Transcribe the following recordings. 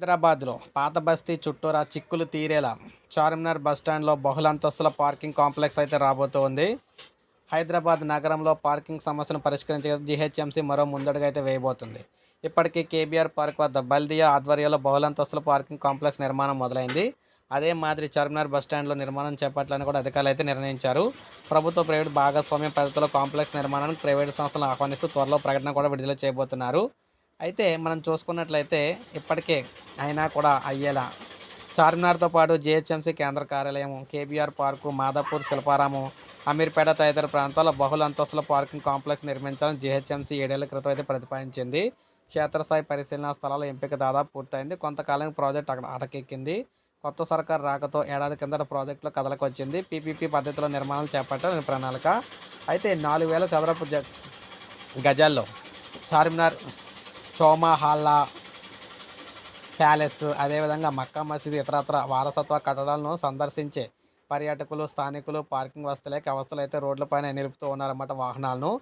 హైదరాబాద్లో పాత బస్తీ చుట్టూరా చిక్కులు తీరేలా చార్మినార్ బస్టాండ్లో బహుళంతస్తుల పార్కింగ్ కాంప్లెక్స్ అయితే రాబోతోంది. హైదరాబాద్ నగరంలో పార్కింగ్ సమస్యను పరిష్కరించే జీహెచ్ఎంసీ మరో ముందడుగా అయితే వేయబోతుంది. ఇప్పటికే కేబీఆర్ పార్క్ వద్ద బల్దియా ఆధ్వర్యంలో బహుళంతస్తుల పార్కింగ్ కాంప్లెక్స్ నిర్మాణం మొదలైంది. అదే మాదిరి చార్మినార్ బస్టాండ్లో నిర్మాణం చేపట్టాలని కూడా అధికారులు అయితే నిర్ణయించారు. ప్రభుత్వ ప్రైవేట్ భాగస్వామ్య పద్ధతిలో కాంప్లెక్స్ నిర్మాణానికి ప్రైవేట్ సంస్థలను ఆహ్వానిస్తూ త్వరలో ప్రకటన కూడా విడుదల చేయబోతున్నారు. అయితే మనం చూసుకున్నట్లయితే ఇప్పటికే అయినా కూడా అయ్యేలా చార్మినార్తో పాటు జిహెచ్ఎంసీ కేంద్ర కార్యాలయం కేబీఆర్ పార్కు మాదాపూర్ శిల్పారామం అమీర్పేట తదితర ప్రాంతాల్లో బహుళ అంతస్తుల పార్కింగ్ కాంప్లెక్స్ నిర్మించాలని జిహెచ్ఎంసీ ఏడేళ్ళ క్రితం అయితే ప్రతిపాదించింది. క్షేత్రస్థాయి పరిశీలన స్థలాల ఎంపిక దాదాపు పూర్తయింది. కొంతకాలం ప్రాజెక్ట్ అక్కడ అటకెక్కింది. కొత్త సర్కారు రాకతో ఏడాది కిందట ప్రాజెక్టులో కదలకు వచ్చింది పీపీపీ పద్ధతిలో నిర్మాణాలు చేపట్టాలని ప్రణాళిక. అయితే నాలుగు వేల చదరపు గజాల్లో చార్మినార్ చోమాహాల్లా ప్యాలెస్ అదేవిధంగా మక్కా మసీద్ ఇతరత్ర వారసత్వ కట్టడాలను సందర్శించే పర్యాటకులు స్థానికులు పార్కింగ్ వసతులేక అవస్థలు అయితే రోడ్లపైన నిలుపుతూ ఉన్నారన్నమాట వాహనాలను.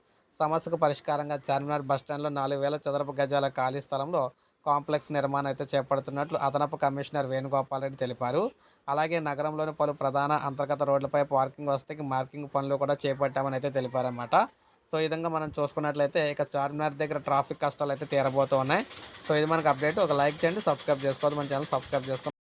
సమస్యకు పరిష్కారంగా చార్మినార్ బస్టాండ్లో నాలుగు వేల చదరపు గజాల ఖాళీ స్థలంలో కాంప్లెక్స్ నిర్మాణం అయితే చేపడుతున్నట్లు అదనపు కమిషనర్ వేణుగోపాల్ రెడ్డి తెలిపారు. అలాగే నగరంలోని పలు ప్రధాన అంతర్గత రోడ్లపై పార్కింగ్ వసతికి మార్కింగ్ పనులు కూడా చేపట్టామని అయితే తెలిపారన్నమాట. సో ఈ విధంగా మనం చూసుకున్నట్లయితే ఇక చార్మినార్ దగ్గర ట్రాఫిక్ కష్టాలు అయితే తీరబోతూ ఉన్నాయి. సో ఇది మనకు అప్డేట్. ఒక లైక్ చేయండి సబ్స్క్రైబ్ చేసుకోవద్దు. మన ఛానల్ సబ్స్క్రైబ్ చేసుకోండి.